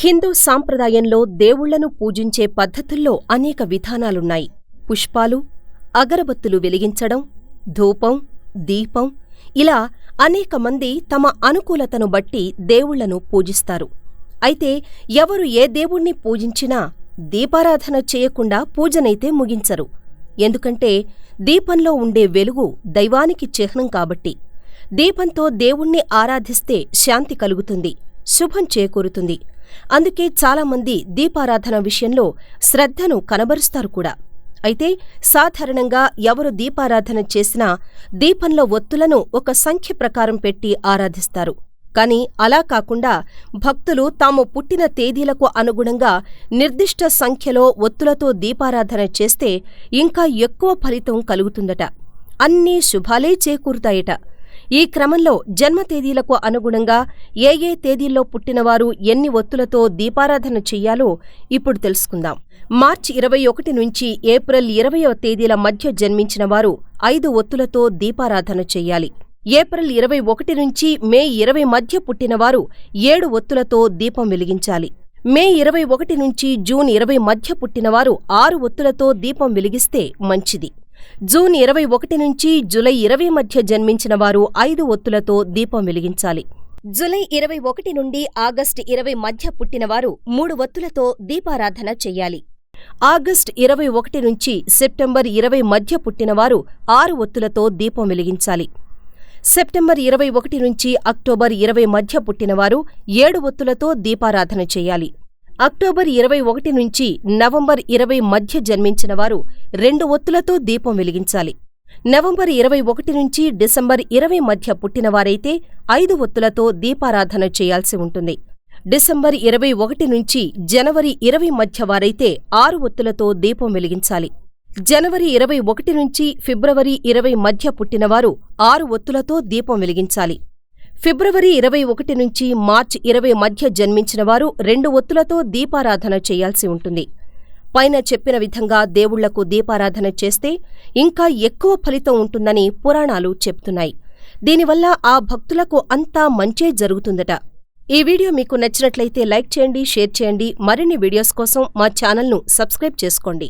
హిందూ సాంప్రదాయంలో దేవుళ్ళను పూజించే పద్ధతుల్లో అనేక విధానాలున్నాయి. పుష్పాలు, అగరబత్తులు వెలిగించడం, ధూపం, దీపం ఇలా అనేకమంది తమ అనుకూలతను బట్టి దేవుళ్ళను పూజిస్తారు. అయితే ఎవరు ఏ దేవుణ్ణి పూజించినా దీపారాధన చేయకుండా పూజనైతే ముగించరు. ఎందుకంటే దీపంలో ఉండే వెలుగు దైవానికి చిహ్నం కాబట్టి. దీపంతో దేవుణ్ణి ఆరాధిస్తే శాంతి కలుగుతుంది, శుభం చేకూరుతుంది. అందుకే చాలామంది దీపారాధన విషయంలో శ్రద్ధను కనబరుస్తారు కూడా. అయితే సాధారణంగా ఎవరు దీపారాధన చేసినా దీపంలో ఒత్తులను ఒక సంఖ్య ప్రకారం పెట్టి ఆరాధిస్తారు. కాని అలా కాకుండా భక్తులు తాము పుట్టిన తేదీలకు అనుగుణంగా నిర్దిష్ట సంఖ్యలో ఒత్తులతో దీపారాధన చేస్తే ఇంకా ఎక్కువ ఫలితం కలుగుతుందట. అన్నీ శుభాలే చేకూరుతాయట. ఈ క్రమంలో జన్మ తేదీలకు అనుగుణంగా ఏ ఏ తేదీల్లో పుట్టినవారు ఎన్ని ఒత్తులతో దీపారాధన చెయ్యాలో ఇప్పుడు తెలుసుకుందాం. మార్చి ఇరవై ఒకటి నుంచి ఏప్రిల్ ఇరవయ్యవ తేదీల మధ్య జన్మించిన వారు ఐదు ఒత్తులతో దీపారాధన చెయ్యాలి. ఏప్రిల్ ఇరవై ఒకటి నుంచి మే ఇరవై మధ్య పుట్టినవారు ఏడు ఒత్తులతో దీపం వెలిగించాలి. మే ఇరవై ఒకటి నుంచి జూన్ ఇరవై మధ్య పుట్టినవారు ఆరు ఒత్తులతో దీపం వెలిగిస్తే మంచిది. జూన్ ఇరవై ఒకటి నుంచి జులై ఇరవై మధ్య జన్మించిన వారు ఐదు ఒత్తులతో దీపం వెలిగించాలి. జులై ఇరవై ఒకటి నుండి ఆగస్టు ఇరవై మధ్య పుట్టినవారు మూడు ఒత్తులతో దీపారాధన చెయ్యాలి. ఆగస్టు ఇరవై ఒకటి నుంచి సెప్టెంబర్ ఇరవై మధ్య పుట్టినవారు ఆరు ఒత్తులతో దీపం వెలిగించాలి. సెప్టెంబర్ ఇరవై ఒకటి నుంచి అక్టోబర్ ఇరవై మధ్య పుట్టినవారు ఏడు ఒత్తులతో దీపారాధన చేయాలి అక్టోబర్ ఇరవై ఒకటి నుంచి నవంబర్ ఇరవై మధ్య జన్మించిన వారు రెండు ఒత్తులతో దీపం వెలిగించాలి. నవంబర్ ఇరవై ఒకటి నుంచి డిసెంబర్ ఇరవై మధ్య పుట్టినవారైతే ఐదు ఒత్తులతో దీపారాధన చేయాల్సి ఉంటుంది. డిసెంబర్ ఇరవై ఒకటి నుంచి జనవరి ఇరవై మధ్య వారైతే ఆరు ఒత్తులతో దీపం వెలిగించాలి. జనవరి ఇరవై ఒకటి నుంచి ఫిబ్రవరి ఇరవై మధ్య పుట్టినవారు ఆరు ఒత్తులతో దీపం వెలిగించాలి. ఫిబ్రవరి ఇరవై ఒకటి నుంచి మార్చి ఇరవై మధ్య జన్మించిన వారు రెండు ఒత్తులతో దీపారాధన చేయాల్సి ఉంటుంది. పైన చెప్పిన విధంగా దేవుళ్ళకు దీపారాధన చేస్తే ఇంకా ఎక్కువ ఫలితం ఉంటుందని పురాణాలు చెప్తున్నాయి. దీనివల్ల ఆ భక్తులకు అంతా మంచే జరుగుతుందట. ఈ వీడియో మీకు నచ్చినట్లయితే లైక్ చేయండి, షేర్ చేయండి. మరిన్ని వీడియోస్ కోసం మా ఛానల్ను సబ్స్క్రైబ్ చేసుకోండి.